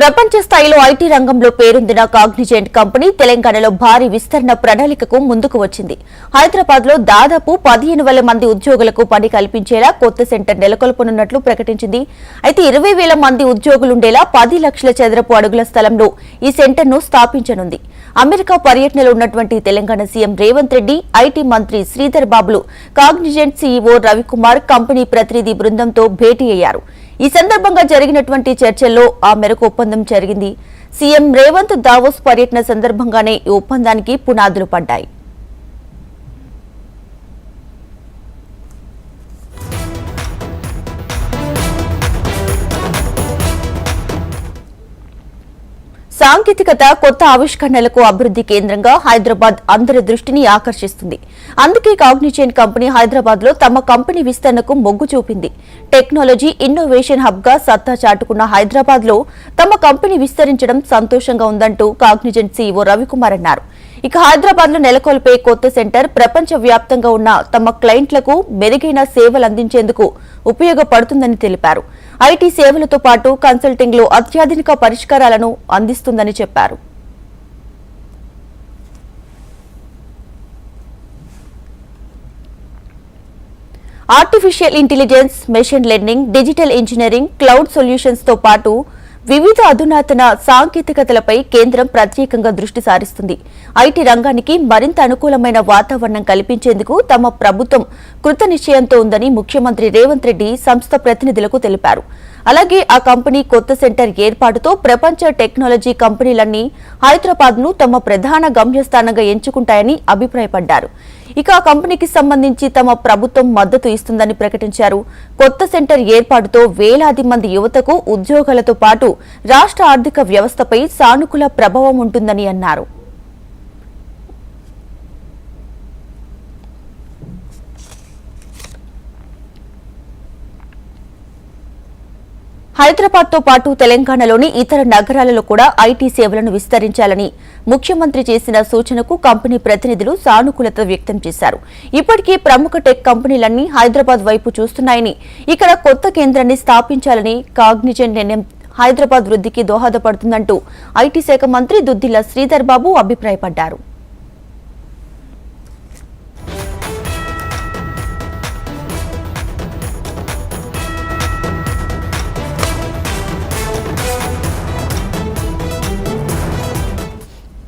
ప్రపంచ స్థాయిలో ఐటీ రంగంలో పేరొందిన కాగ్నిజెంట్ కంపెనీ తెలంగాణలో భారీ విస్తరణ ప్రణాళికకు ముందుకు వచ్చింది. హైదరాబాద్లో దాదాపు పదిహేను వేల మంది ఉద్యోగులకు పని కల్పించేలా కొత్త సెంటర్ నెలకొల్పనున్నట్లు ప్రకటించింది. అయితే ఇరవై వేల మంది ఉద్యోగులుండేలా పది లక్షల చదరపు అడుగుల స్థలంలో ఈ సెంటర్ను స్థాపించనుంది. అమెరికా పర్యటనలో ఉన్నటువంటి తెలంగాణ సీఎం రేవంత్ రెడ్డి ఐటీ మంత్రి శ్రీధర్ బాబులు కాగ్నిజెంట్ సీఈఓ రవికుమార్ కంపెనీ ప్రతినిధి బృందంతో భేటీ అయ్యారు. ఈ సందర్భంగా జరిగినటువంటి చర్చల్లో ఆ మేరకు ఒప్పందం జరిగింది. సీఎం రేవంత్ దావోస్ పర్యటన సందర్భంగానే ఈ ఒప్పందానికి పునాదులు పడ్డాయి. సాంకేతికత కొత్త ఆవిష్కరణలకు అభివృద్ధి కేంద్రంగా హైదరాబాద్ అందరి దృష్టిని ఆకర్షిస్తుంది. అందుకే కాగ్నిజెంట్ కంపెనీ హైదరాబాద్లో తమ కంపెనీ విస్తరణకు మొగ్గు చూపింది. టెక్నాలజీ ఇన్నోవేషన్ హబ్గా సత్తా చాటుకున్న హైదరాబాద్లో తమ కంపెనీ విస్తరించడం సంతోషంగా ఉందంటూ కాగ్నిజెంట్ సీఈఓ రవికుమార్ అన్నారు. ఇక హైదరాబాద్లో నెలకొల్పే కొత్త సెంటర్ ప్రపంచ వ్యాప్తంగా ఉన్న తమ క్లయింట్లకు మెరుగైన సేవలు అందించేందుకు ఉపయోగపడుతుందని తెలిపారు. ఐటీ సేవలతో పాటు కన్సల్టింగ్లో అత్యాధునిక పరిష్కారాలను అందిస్తుందని చెప్పారు. Artificial intelligence machine learning digital engineering cloud సొల్యూషన్స్తో పాటు వివిధ అధునాతన సాంకేతికతలపై కేంద్రం ప్రత్యేకంగా దృష్టి సారిస్తుంది. ఐటీ రంగానికి మరింత అనుకూలమైన వాతావరణం కల్పించేందుకు తమ ప్రభుత్వం కృత నిశ్చయంతో ఉందని ముఖ్యమంత్రి రేవంత్ రెడ్డి సంస్థ ప్రతినిధులకు తెలిపారు. అలాగే ఆ కంపెనీ కొత్త సెంటర్ ఏర్పాటుతో ప్రపంచ టెక్నాలజీ కంపెనీలన్నీ హైదరాబాద్ను తమ ప్రధాన గమ్యస్థానంగా ఎంచుకుంటాయని అభిప్రాయపడ్డారు. ఇక ఆ కంపెనీకి సంబంధించి తమ ప్రభుత్వం మద్దతు ఇస్తుందని ప్రకటించారు. కొత్త సెంటర్ ఏర్పాటుతో వేలాది మంది యువతకు ఉద్యోగాలతో పాటు రాష్ట్ర ఆర్థిక వ్యవస్థపై సానుకూల ప్రభావం ఉంటుందని అన్నారు. హైదరాబాద్తో పాటు తెలంగాణలోని ఇతర నగరాలలో కూడా ఐటీ సేవలను విస్తరించాలని ముఖ్యమంత్రి చేసిన సూచనకు కంపెనీ ప్రతినిధులు సానుకూలత వ్యక్తం చేశారు. ఇప్పటికే ప్రముఖ టెక్ కంపెనీలన్నీ హైదరాబాద్ వైపు చూస్తున్నాయని ఇక్కడ కొత్త కేంద్రాన్ని స్థాపించాలని కాగ్నిజెంట్ నిర్ణయం హైదరాబాద్ వృద్ధికి దోహదపడుతుందంటూ ఐటీ శాఖ మంత్రి దుద్దిల్ల శ్రీధర్ బాబు అభిప్రాయపడ్డారు.